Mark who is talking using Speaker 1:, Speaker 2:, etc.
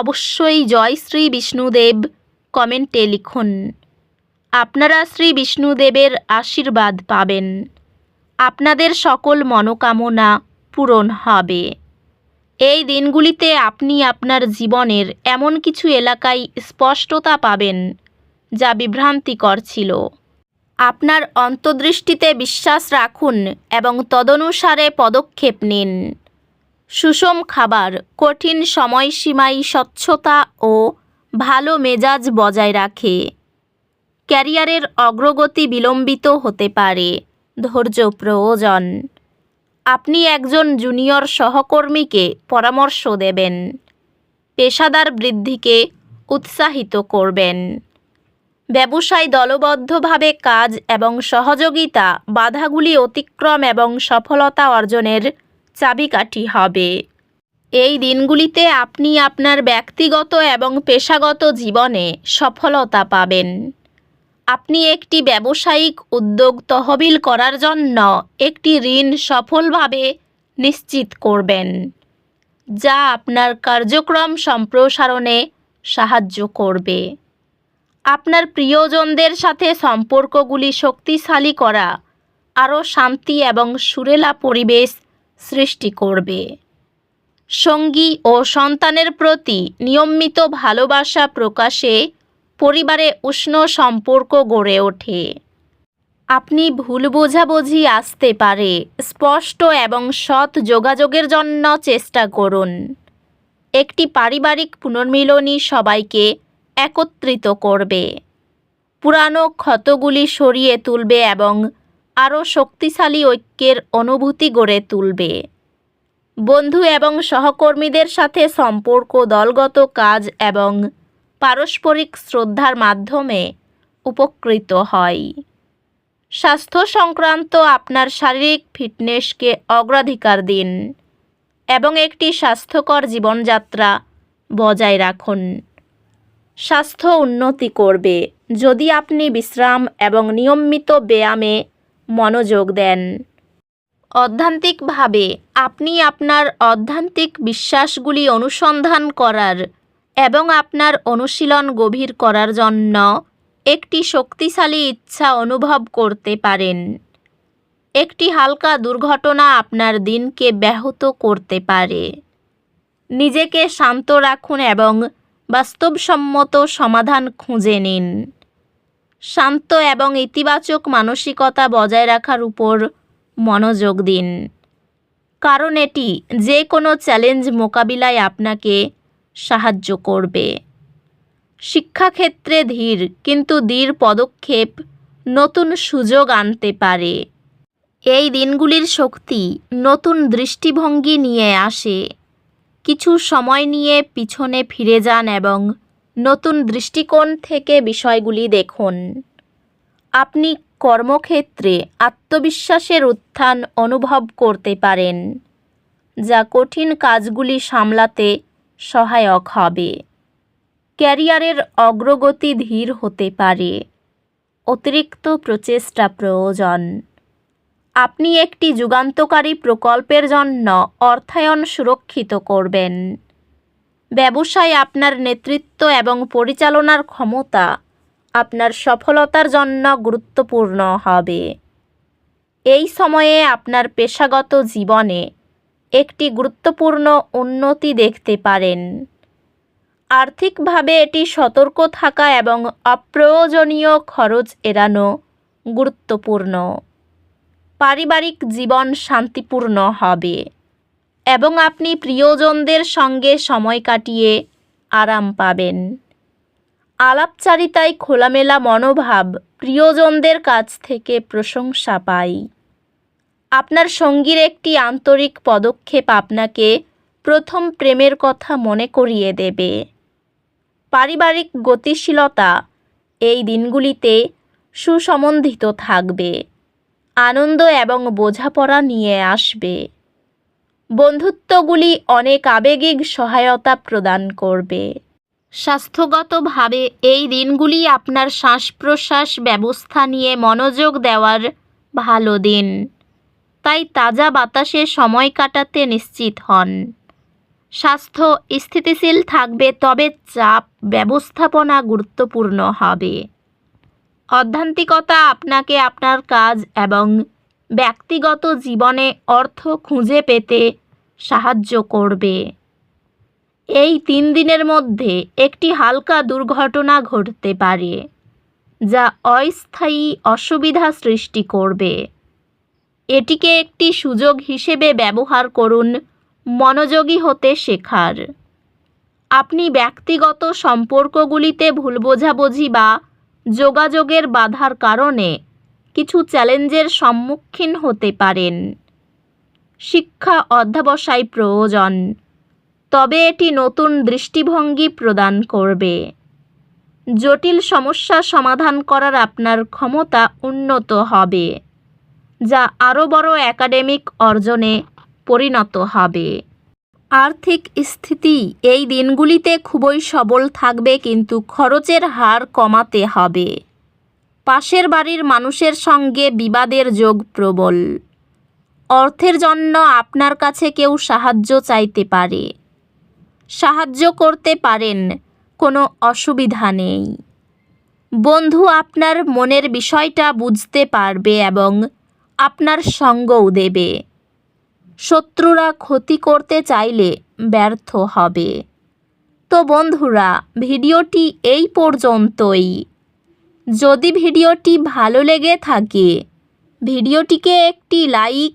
Speaker 1: অবশ্যই জয় শ্রী বিষ্ণুদেব কমেন্টে লিখুন। আপনারা শ্রী বিষ্ণুদেবের আশীর্বাদ পাবেন। আপনাদের সকল মনোকামনা পূরণ হবে। এই দিনগুলিতে আপনি আপনার জীবনের এমন কিছু এলাকায় স্পষ্টতা পাবেন, যা বিভ্রান্তিকর ছিল। আপনার অন্তর্দৃষ্টিতে বিশ্বাস রাখুন এবং তদনুসারে পদক্ষেপ নিন। সুষম খাবার, কঠিন সময়সীমায় স্বচ্ছতা ও ভালো মেজাজ বজায় রাখে। ক্যারিয়ারের অগ্রগতি বিলম্বিত হতে পারে। ধৈর্য প্রয়োজন। আপনি একজন জুনিয়র সহকর্মীকে পরামর্শ দেবেন। পেশাদার বৃদ্ধিকে উৎসাহিত করবেন। ব্যবসায় দলবদ্ধভাবে কাজ এবং সহযোগিতা বাধাগুলি অতিক্রম এবং সফলতা অর্জনের চাবিকাঠি হবে। এই দিনগুলিতে আপনি আপনার ব্যক্তিগত এবং পেশাগত জীবনে সফলতা পাবেন। আপনি একটি ব্যবসায়িক উদ্যোগ তহবিল করার জন্য একটি ঋণ সফলভাবে নিশ্চিত করবেন, যা আপনার কার্যক্রম সম্প্রসারণে সাহায্য করবে। আপনার প্রিয়জনদের সাথে সম্পর্কগুলি শক্তিশালী করা, আরও শান্তি এবং সুরেলা পরিবেশ সৃষ্টি করবে। সঙ্গী ও সন্তানের প্রতি নিয়মিত ভালোবাসা প্রকাশে পরিবারে উষ্ণ সম্পর্ক গড়ে ওঠে। আপনি ভুল বোঝাবুঝি আসতে পারে, স্পষ্ট এবং সৎ যোগাযোগের জন্য চেষ্টা করুন। একটি পারিবারিক পুনর্মিলনী সবাইকে একত্রিত করবে। পুরানো ক্ষতগুলি সরিয়ে তুলবে এবং আরও শক্তিশালী ঐক্যের অনুভূতি গড়ে তুলবে। বন্ধু এবং সহকর্মীদের সাথে সম্পর্ক, দলগত কাজ এবং পারস্পরিক শ্রদ্ধার মাধ্যমে উপকৃত হয়। স্বাস্থ্য সংক্রান্ত আপনার শারীরিক ফিটনেসকে অগ্রাধিকার দিন এবং একটি স্বাস্থ্যকর জীবনযাত্রা বজায় রাখুন। স্বাস্থ্য উন্নতি করবে। যদি আপনি বিশ্রাম এবং নিয়মিত ব্যায়ামে মনোযোগ দেন। অধ্যান্তিকভাবে, আপনি আপনার অধ্যান্তিক বিশ্বাসগুলি অনুসন্ধান করার এবং আপনার অনুশীলন গভীর করার জন্য একটি শক্তিশালী ইচ্ছা অনুভব করতে পারেন। একটি হালকা দুর্ঘটনা আপনার দিনকে ব্যাহত করতে পারে। নিজেকে শান্ত রাখুন এবং বাস্তবসম্মত সমাধান খুঁজে নিন। শান্ত এবং ইতিবাচক মানসিকতা বজায় রাখার উপর মনোযোগ দিন। কারণ এটি যে কোনো চ্যালেঞ্জ মোকাবিলায় আপনাকে সাহায্য করবে। শিক্ষাক্ষেত্রে ধীর কিন্তু দৃঢ় পদক্ষেপ নতুন সুযোগ আনতে পারে। এই দিনগুলির শক্তি নতুন দৃষ্টিভঙ্গি নিয়ে আসে। কিছু সময় নিয়ে পিছনে ফিরে যান এবং নতুন দৃষ্টিকোণ থেকে বিষয়গুলি দেখুন। আপনি কর্মক্ষেত্রে আত্মবিশ্বাসের উত্থান অনুভব করতে পারেন, যা কঠিন কাজগুলি সামলাতে সহায়ক হবে। ক্যারিয়ারের অগ্রগতি ধীর হতে পারে। অতিরিক্ত প্রচেষ্টা প্রয়োজন। আপনি একটি যুগান্তকারী প্রকল্পের জন্য অর্থায়ন সুরক্ষিত করবেন। ব্যবসায় আপনার নেতৃত্ব এবং পরিচালনার ক্ষমতা আপনার সফলতার জন্য গুরুত্বপূর্ণ হবে। এই সময়ে আপনার পেশাগত জীবনে একটি গুরুত্বপূর্ণ উন্নতি দেখতে পারেন। আর্থিকভাবে এটি সতর্ক থাকা এবং অপ্রয়োজনীয় খরচ এড়ানো গুরুত্বপূর্ণ। পারিবারিক জীবন শান্তিপূর্ণ হবে। এবং আপনি প্রিয়জনদের সঙ্গে সময় কাটিয়ে আরাম পাবেন। আলাপচারিতায় খোলামেলা মনোভাব প্রিয়জনদের কাছ থেকে প্রশংসা পাই। আপনার সঙ্গীর একটি আন্তরিক পদক্ষেপ আপনাকে প্রথম প্রেমের কথা মনে করিয়ে দেবে। পারিবারিক গতিশীলতা এই দিনগুলিতে সুসম্বন্ধিত থাকবে। আনন্দ এবং বোঝাপড়া নিয়ে আসবে। বন্ধুত্বগুলি অনেক আবেগিক সহায়তা প্রদান করবে। স্বাস্থ্যগতভাবে এই দিনগুলি আপনার শ্বাস প্রশ্বাস ব্যবস্থা নিয়ে মনোযোগ দেওয়ার ভালো দিন। তাই তাজা বাতাসে সময় কাটাতে নিশ্চিত হন। স্বাস্থ্য স্থিতিশীল থাকবে তবে চাপ ব্যবস্থাপনা গুরুত্বপূর্ণ হবে। অধ্যান্তিকতা আপনাকে আপনার কাজ এবং ব্যক্তিগত জীবনে অর্থ খুঁজে পেতে সাহায্য করবে। এই তিন দিনের মধ্যে একটি হালকা দুর্ঘটনা ঘটতে পারে, যা অস্থায়ী অসুবিধা সৃষ্টি করবে। এটিকে একটি সুযোগ হিসেবে ব্যবহার করুন মনোযোগী হতে শেখার। আপনি ব্যক্তিগত সম্পর্কগুলিতে ভুল বোঝাবুঝি বা যোগাযোগের বাধার কারণে কিছু চ্যালেঞ্জের সম্মুখীন হতে পারেন। শিক্ষা অধ্যাবসায় প্রয়োজন। তবে এটি নতুন দৃষ্টিভঙ্গি প্রদান করবে। জটিল সমস্যা সমাধান করার আপনার ক্ষমতা উন্নত হবে, যা আরও বড় একাডেমিক অর্জনে পরিণত হবে। আর্থিক স্থিতি এই দিনগুলিতে খুবই সবল থাকবে, কিন্তু খরচের হার কমাতে হবে। পাশের বাড়ির মানুষের সঙ্গে বিবাদের যোগ প্রবল। অর্থের জন্য আপনার কাছে কেউ সাহায্য চাইতে পারে। সাহায্য করতে পারেন, কোনো অসুবিধা নেই। বন্ধু, আপনার মনের বিষয়টা বুঝতে পারবে এবং আপনার সঙ্গও দেবে। শত্রুরা ক্ষতি করতে চাইলে ব্যর্থ হবে। তো বন্ধুরা, ভিডিওটি এই পর্যন্তই। যদি ভিডিওটি ভালো লেগে থাকে, ভিডিওটিকে একটি লাইক